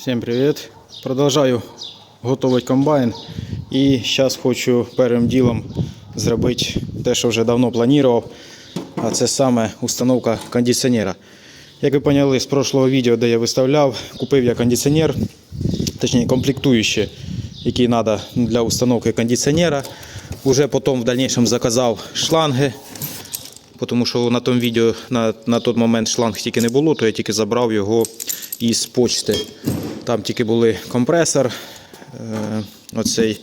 Всім привіт! Продовжую готувати комбайн. І зараз хочу першим ділом зробити те, що вже давно планував. А це саме установка кондиціонера. Як ви поняли з прошлого відео, де я виставляв, купив я кондиціонер, точніше комплектуючі, які треба для установки кондиціонера. Уже потім в дальнейшем заказав шланги, тому що на тому відео на, на той момент шланг тільки не було, то я тільки забрав його із почти. Там тільки були компресор, е, оцей,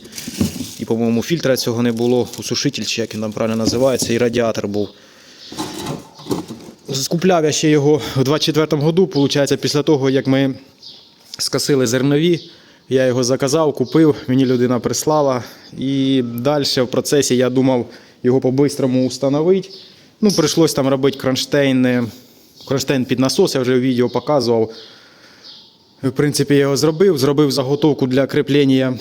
і, по-моєму, фільтра цього не було, усушитель, чи як він там правильно називається, і радіатор був. Скупляв я ще його у 24-му году, виходить, після того, як ми скосили зернові. Я його заказав, купив, мені людина прислала. І далі в процесі я думав його по-бистрому установити. Ну, прийшлось там робити кронштейн, кронштейн під насос, я вже в відео показував. В принципі, я його зробив, зробив заготовку для кріплення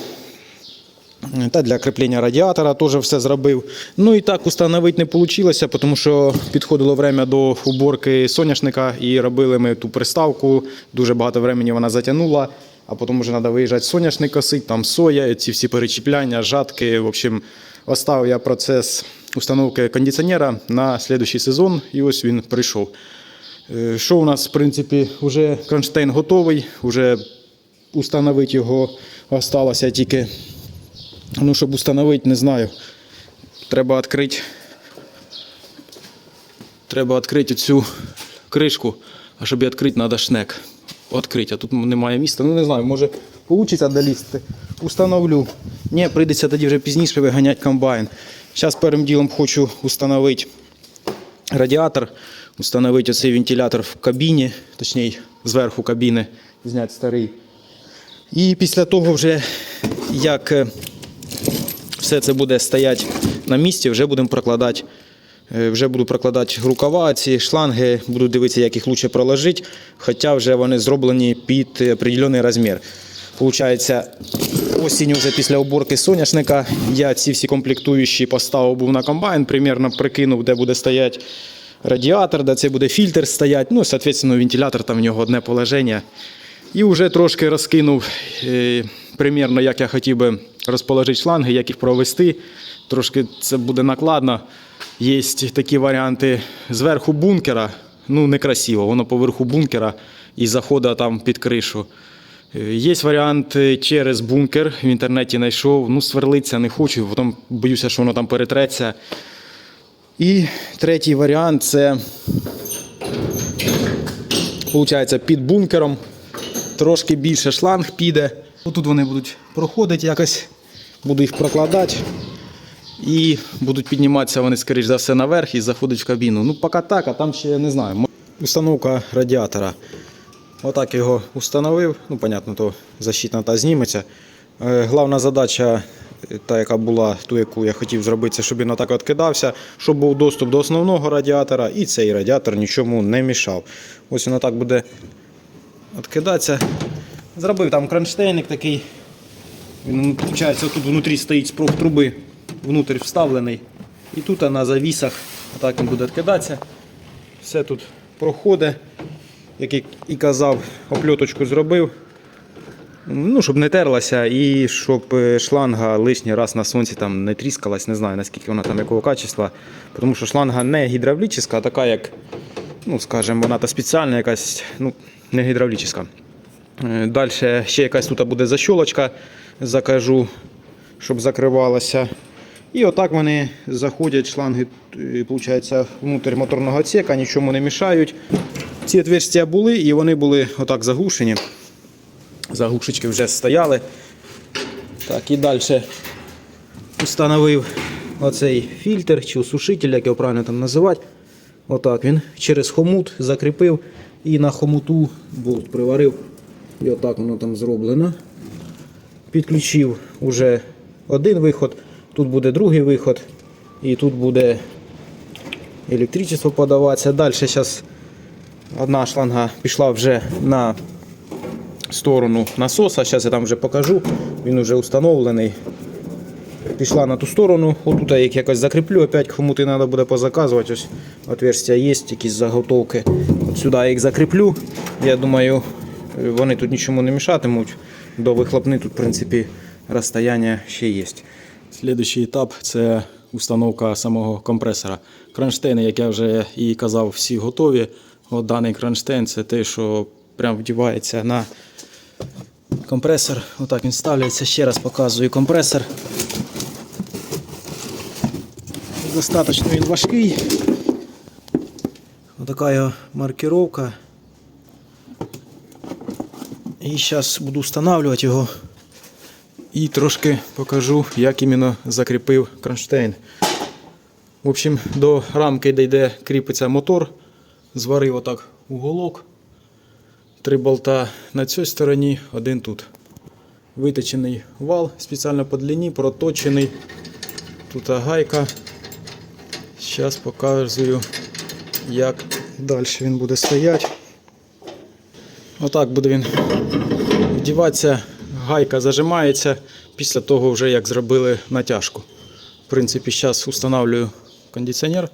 та для кріплення радіатора теж все зробив. Ну і так установити не вийшло, тому що підходило время до уборки соняшника і робили ми ту приставку. Дуже багато времени вона затягнула, а потім вже треба виїжджати соняшник косити, там соя, ці всі перечіпляння, жатки. В общем, оставив я процес установки кондиціонера на наступний сезон, і ось він прийшов. Е, Що у нас, в принципі, вже кронштейн готовий, вже установити його осталося тільки Ну, щоб установити, не знаю. Треба відкрити. Треба відкрити цю кришку, а щоб її відкрити, треба шнек. Відкрити, а тут немає місця. Ну не знаю, може вийде долізти. Установлю. Ні, прийдеться тоді вже пізніше виганяти комбайн. Зараз першим ділом хочу установити радіатор, установити оцей вентилятор в кабіні, точніше зверху кабіни, зняти старий. І після того вже як е, все це буде стояти на місці, вже будемо прокладати. е, Вже буду прокладати рукава, ці шланги, буду дивитися, як їх краще проложити, хоча вже вони зроблені під определений розмір. Получається, осінню вже після уборки соняшника я ці всі комплектуючі поставив був на комбайн, примерно прикинув, де буде стояти радіатор, де це буде фільтр стояти. Ну, соответственно, вентилятор там в нього одне положення. І вже трошки розкинув е, примірно, як я хотів би розположити шланги, як їх провести. Трошки це буде накладно. Є такі варіанти зверху бункера. Ну, некрасиво, воно поверху бункера і заходить там під кришу. Е, Є варіант е, через бункер. В інтернеті знайшов. Ну, сверлиться не хочу, потім боюся, що воно там перетреться. І третій варіант це Получається, під бункером трошки більше шланг піде. Тут вони будуть проходити якось, буду їх прокладати. І будуть підніматися вони, скоріш за все, наверх і заходять в кабіну. Ну, поки так, а там ще я не знаю. Установка радіатора. Отак його установив. Ну, понятно, то защитна та зніметься. Е, Головна задача, та яка була, ту, яку я хотів зробити, щоб він отак відкидався, щоб був доступ до основного радіатора, і цей радіатор нічому не мішав. Ось він отак буде відкидатися. Зробив там кронштейник такий. Він, виходить, тут внутрі стоїть спруг труби, внутрі вставлений. І тут на завісах отак він буде відкидатися. Все тут проходить. Як і казав, опльоточку зробив. Ну, щоб не терлася і щоб е, шланга лишній раз на сонці там не тріскалась, не знаю наскільки вона там якого качества. Тому що шланга не гідравлічна, а така як, ну скажімо, вона та спеціальна якась, ну, не гідравлічна. Далі ще якась тут буде защолочка, закажу, щоб закривалася. І отак вони заходять, шланги е, виходить, внутрь моторного отсека, нічому не мішають. Ці отверстия були і вони були отак заглушені. Заглушечки вже стояли. Так, і далі встановив оцей фільтр чи осушитель, як його правильно там називати. Отак він через хомут закріпив і на хомуту болт приварив. І отак воно там зроблено. Підключив уже один виход, тут буде другий виход, і тут буде електричество подаватися. Далі зараз одна шланга пішла вже на сторону насоса. Зараз я там вже покажу. Він вже встановлений. Пішла на ту сторону. Отут я їх якось закріплю. Опять хомути треба буде позаказувати. Ось отверстия є, якісь заготовки. От сюди я їх закріплю. Я думаю, Вони тут нічому не мішатимуть. До вихлопни тут, в принципі, розстояння ще є. Слідуючий етап це установка самого компресора. Кронштейни, як я вже і казав, всі готові. От даний кронштейн це те, що прям вдівається на компресор. Отак він ставляється. Ще раз показую компресор. Достаточно він важкий. Отака його маркировка. І зараз буду встановлювати його. І трошки покажу, як іменно закріпив кронштейн. В общем, до рамки, де йде кріпиться мотор, зварив отак уголок. Три болта на цій стороні, один тут. Виточений вал спеціально по длині, проточений. Тут гайка. Зараз показую, як далі він буде стояти. Отак буде він вдіватися, гайка зажимається після того, вже як зробили натяжку. В принципі, зараз встановлюю кондиціонер.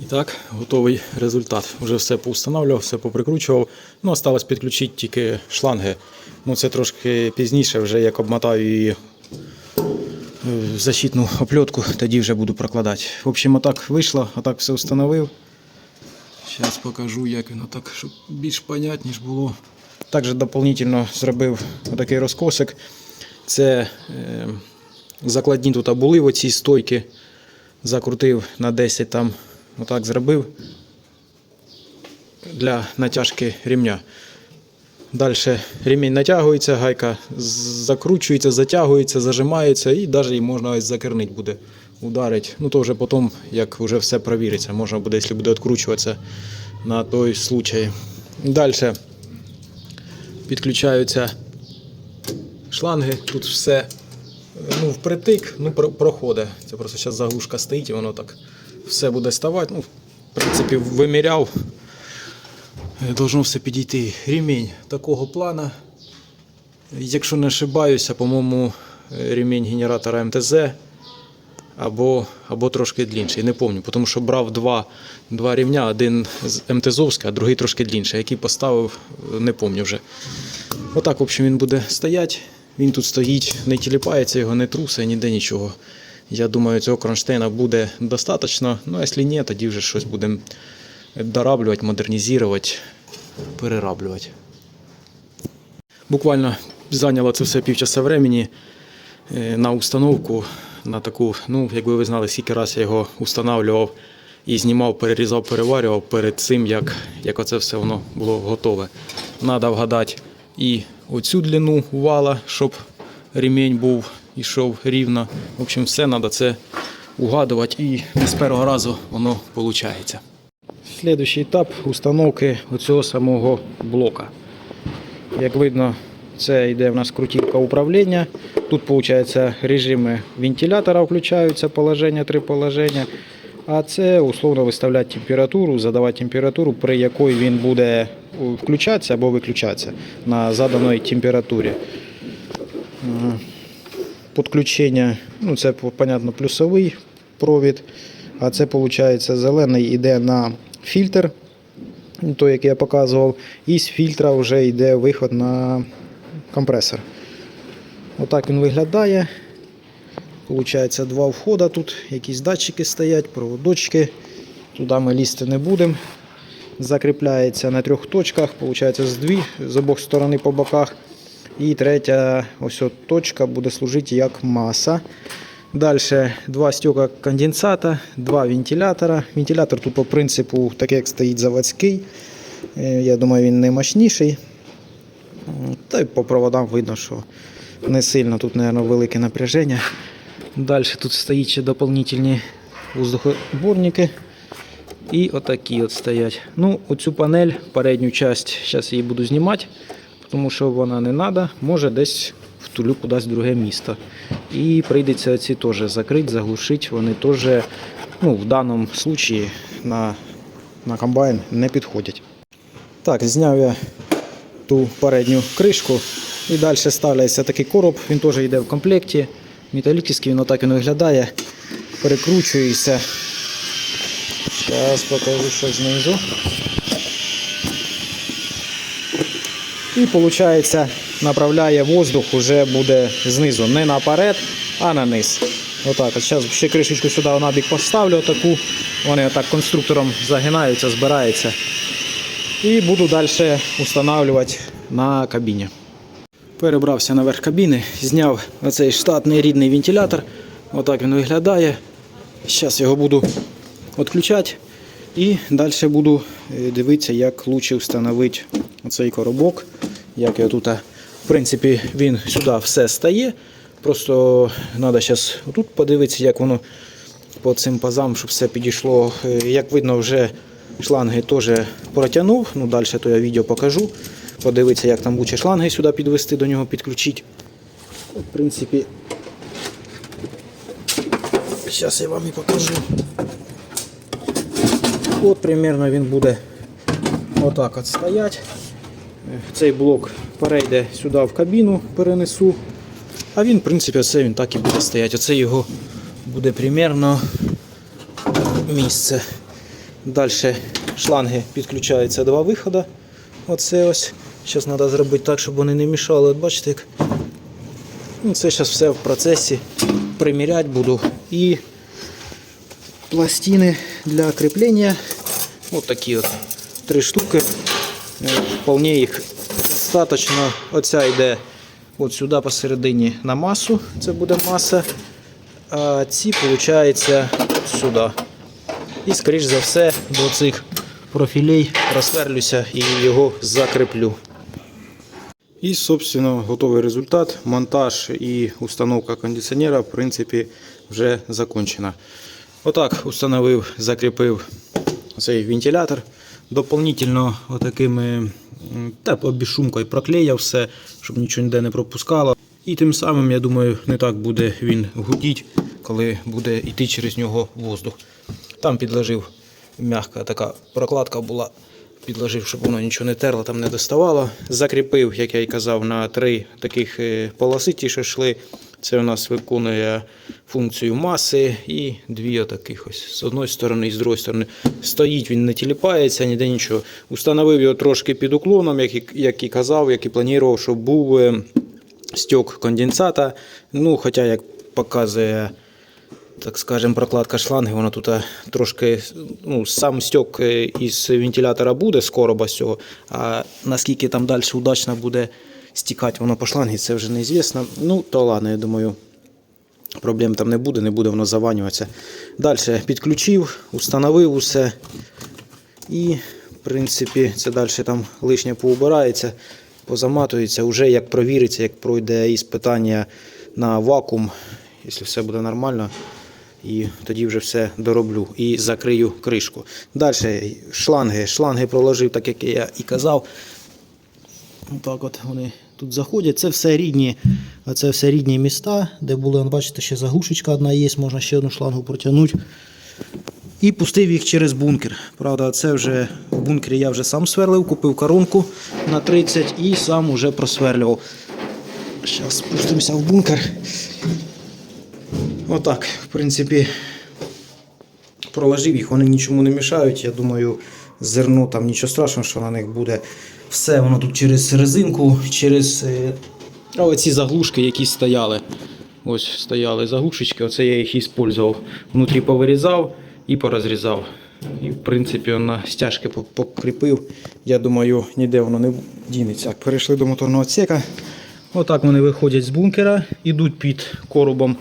І так, готовий результат. Вже все поустанавливав, все поприкручував. Ну, осталось підключити тільки шланги. Ну, це трошки пізніше, вже як обмотаю її е, в защитну оплетку, тоді вже буду прокладати. В общем, отак вийшло, отак все встановив. Зараз покажу, як воно так, щоб більш понятніше було. Також дополнительно зробив отакий розкосик. Це е, закладні тут були оці стойки. Закрутив на 10 там, отак зробив для натяжки ремня. Далі ремінь натягується, гайка закручується, затягується, зажимається і навіть можна ось закернити буде, ударити. Ну то вже потім, як вже все провіриться, можна буде, якщо буде відкручуватися на той случай. Далі підключаються шланги, тут все ну, впритик, ну, проходить. Це просто зараз заглушка стоїть і воно так все буде ставати. Ну, в принципі, виміряв. Е, Должно все підійти. Ремінь такого плана. Якщо не ошибаюся, по-моєму, е, ремінь генератора МТЗ або, або трошки длінший. Не пам'ятаю, тому що брав два, два рівня, один з МТЗовський, а другий трошки длінший. Який поставив, не пам'ятаю вже. Отак, в общем, він буде стояти. Він тут стоїть, не тіліпається, його не трусить, ніде нічого. Я думаю, цього кронштейна буде достатньо. Ну, а якщо ні, тоді вже щось будемо дораблювати, модернізувати, перераблювати. Буквально зайняло це все півчаса времени е, на установку, на таку, ну, якби ви знали, скільки раз я його устанавливав і знімав, перерізав, переварював перед цим, як, як оце все воно було готове. Надо вгадати і оцю длину вала, щоб ремінь був ішов рівно. В общем, все треба це угадувати і не з першого разу воно виходить. Слідуючий етап установки оцього самого блока. Як видно, це йде в нас крутівка управління. Тут, виходить, режими вентилятора включаються, положення, три положення. А це условно виставляти температуру, задавати температуру, при якій він буде включатися або виключатися на заданої температурі. Підключення, ну це, понятно, плюсовий провід, а це, виходить, зелений йде на фільтр, той, який я показував, і з фільтра вже йде виход на компресор. Отак він виглядає. Получається два входи тут, якісь датчики стоять, проводочки. Туди ми лізти не будемо. Закріпляється на трьох точках, получається з дві з обох сторон по боках. І третя ось от точка буде служити як маса. Далі два стека конденсата, два вентилятора. Вентилятор тут по принципу, так як стоїть заводський. Е, Я думаю, він не. Та й по проводам видно, що не сильно тут, мабуть, велике напряження. Далі тут стоїть ще доповнительні воздухоборники. І отакі от стоять. Ну, оцю панель, передню часть, зараз її буду знімати, тому що вона не треба, може десь втулю кудись в друге місто. І прийдеться ці теж закрити, заглушити. Вони теж ну, в даному випадку на, на комбайн не підходять. Так, зняв я ту передню кришку. І далі ставляється такий короб, він теж йде в комплекті. Металічний, він отак він виглядає. Перекручується. Зараз покажу, що знизу. І виходить, направляє воздух уже буде знизу, не наперед, а на низ. Отак. От зараз ще кришечку сюди на бік поставлю таку. Вони отак конструктором загинаються, збираються. І буду далі встановлювати на кабіні. Перебрався наверх кабіни, зняв оцей штатний рідний вентилятор. Отак він виглядає. Зараз його буду відключати і далі буду е, дивитися, як краще встановити оцей коробок. Як його тут, в принципі, він сюди все стає. Просто треба зараз тут подивитися, як воно по цим пазам, щоб все підійшло. Е, Як видно, вже шланги теж протягнув. Ну, далі то я відео покажу. Подивитися, як там лучше шланги сюди підвести, до нього підключити. В принципі, зараз я вам і покажу. От примерно він буде отак от стоять. Цей блок перейде сюди в кабіну, перенесу. А він, в принципі, оце він так і буде стояти. Оце його буде примерно місце. Далі шланги підключаються два виходи. Оце ось. Зараз треба зробити так, щоб вони не мішали. От бачите, як. Ну, це зараз все в процесі. Приміряти буду. І пластини для кріплення. Ось такі от три штуки. Е, Вполне їх достатньо. Оця йде от сюди посередині на масу. Це буде маса. А ці, виходить, сюди. І, скоріш за все, до цих профілей розсверлюся і його закріплю. І, собственно, готовий результат. Монтаж і установка кондиціонера, в принципі, вже закончена. Отак установив, закріпив цей вентилятор. Дополнительно отакими м, та безшумкою проклеїв все, щоб нічого ніде не пропускало. І тим самим, я думаю, не так буде він гудіть, коли буде йти через нього воздух. Там підложив м'яка така прокладка була, підложив, щоб воно нічого не терло, там не доставало. Закріпив, як я й казав, на три таких е, полоси, ті, що йшли. Це у нас виконує функцію маси і дві отаких ось. З одної сторони і з другої сторони. Стоїть, він не тіліпається, ніде нічого. Установив його трошки під уклоном, як і, як і казав, як і планував, щоб був е, стьок конденсата. Ну, хоча, як показує так скажем, прокладка шланги, вона тут е, трошки, ну, сам стьок е, із вентилятора буде з короба цього, а наскільки там далі удачно буде стікати воно по шлангі, це вже неізвісно. Ну, то ладно, я думаю, проблем там не буде, не буде воно заванюватися. Далі підключив, установив усе. І, в принципі, це далі там лишнє поубирається, позаматується, вже як провіриться, як пройде іспитання на вакуум, якщо все буде нормально. І тоді вже все дороблю і закрию кришку. Далі шланги. Шланги проложив, так як я і казав. Так от вони тут заходять. Це все рідні, це все рідні міста, де були, бачите, ще заглушечка одна є, можна ще одну шлангу протягнути. І пустив їх через бункер. Правда, це вже в бункері я вже сам сверлив, купив коронку на 30 і сам уже просверлював. Зараз спустимося в бункер. Отак, в принципі, проложив їх, вони нічому не мішають. Я думаю, зерно там нічого страшного, що на них буде. Все воно тут через резинку, через е, а оці заглушки, які стояли. Ось стояли заглушечки, оце я їх і використовував. Внутрі повирізав і порозрізав. І в принципі на стяжки покріпив. Я думаю, ніде воно не дінеться. Перейшли до моторного отсека. Отак вони виходять з бункера, ідуть під коробом,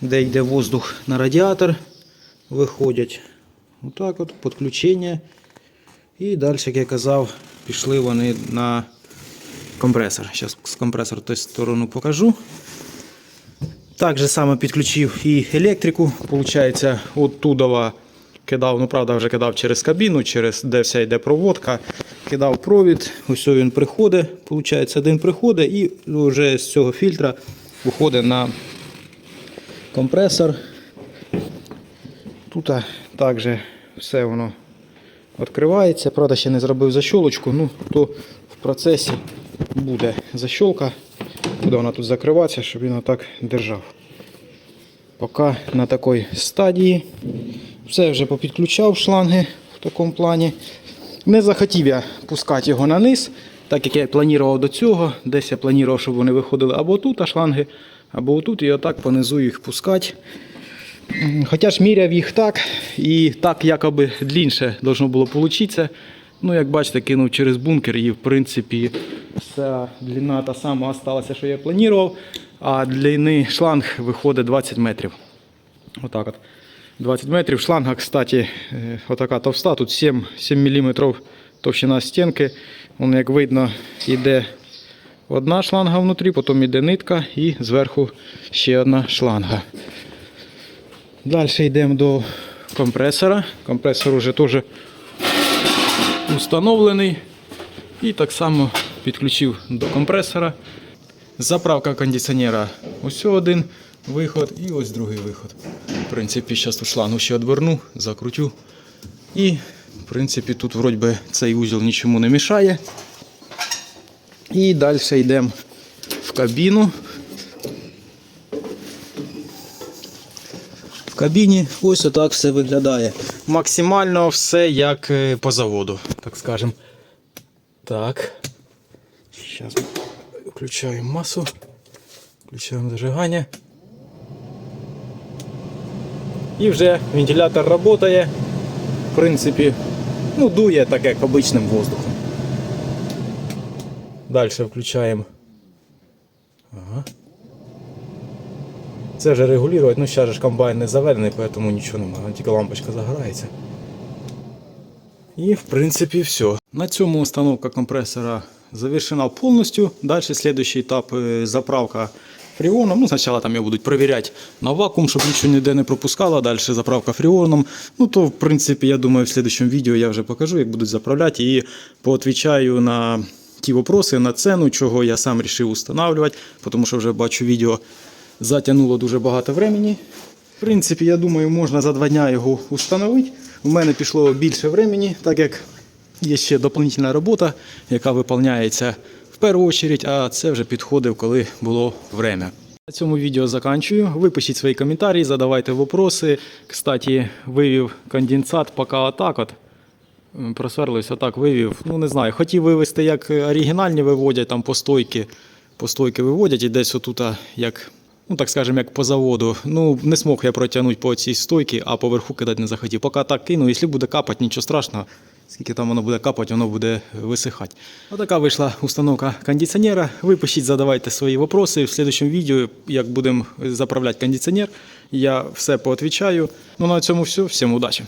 де йде воздух на радіатор. Виходять. Отак от, підключення. І далі, як я казав, пішли вони на компресор. Зараз з компресора ту сторону покажу. Так же саме підключив і електрику. Получається, оттуда кидав, ну правда, вже кидав через кабіну, через де вся йде проводка. Кидав провід, ось він приходить. Получається, один приходить і вже з цього фільтра виходить на компресор. Тут також все воно відкривається. Правда, ще не зробив защолочку, ну то в процесі буде защолка. Буде вона тут закриватися, щоб він отак держав. Поки на такій стадії. Все вже попідключав шланги в такому плані. Не захотів я пускати його на низ. Так як я планував до цього, десь я планував, щоб вони виходили або тут, а шланги, або тут, і отак понизу їх пускати. Хоча ж міряв їх так, і так якоби длінше должно було получитися. Ну, як бачите, кинув через бункер і в принципі вся длина та сама осталася, що я планував, а длини шланг виходить 20 метрів. Отак от. 20 метрів. Шланга, кстати, е, отака товста, тут 7, 7 мм товщина стінки. Вон, як видно, йде одна шланга внутрі, потім йде нитка і зверху ще одна шланга. Далі йдемо до компресора. Компресор вже теж установлений. І так само підключив до компресора. Заправка кондиціонера. Ось один виход і ось другий виход. В принципі, зараз тут шлангу ще відверну, закрутю. І, в принципі, тут вроді цей узел нічому не мішає. І далі йдемо в кабіну. В кабіні ось отак все виглядає. Максимально все як е, по заводу, так скажемо. Так. Зараз включаємо масу. Включаємо зажигання. І вже вентилятор працює. В принципі, ну, дує так, як обичним воздухом. Далі включаємо. Ага. Це вже регулювати, ну зараз ж комбайн не заведений, тому нічого немає, тільки лампочка загорається. І в принципі все. На цьому установка компресора завершена повністю. Далі слідуючий етап е, заправка фріоном. Ну, спочатку там його будуть перевіряти на вакуум, щоб нічого ніде не пропускало. Далі заправка фріоном. Ну то в принципі, я думаю, в слідчому відео я вже покажу, як будуть заправляти і поотвічаю на ті вопроси, на ціну, чого я сам вирішив встановлювати, тому що вже бачу відео затягнуло дуже багато времени. В принципі, я думаю, можна за два дня його встановити. У мене пішло більше времени, так як є ще доповнительна робота, яка виконується в першу чергу, а це вже підходив, коли було время. На цьому відео заканчую. Ви пишіть свої коментарі, задавайте вопроси. Кстати, вивів конденсат поки отак от. Просверлився, отак вивів. Ну не знаю, хотів вивести, як оригінальні виводять, там по стойки, виводять і десь отут, як, ну так скажемо, як по заводу. Ну, не змог я протягнути по цій стойці, а поверху кидати не захотів. Поки так кину, якщо буде капати, нічого страшного. Скільки там воно буде капати, воно буде висихати. Отака вийшла установка кондиціонера. Ви пишіть, задавайте свої вопроси. В слідчому відео, як будемо заправляти кондиціонер, я все поотвічаю. Ну на цьому все. Всім удачі!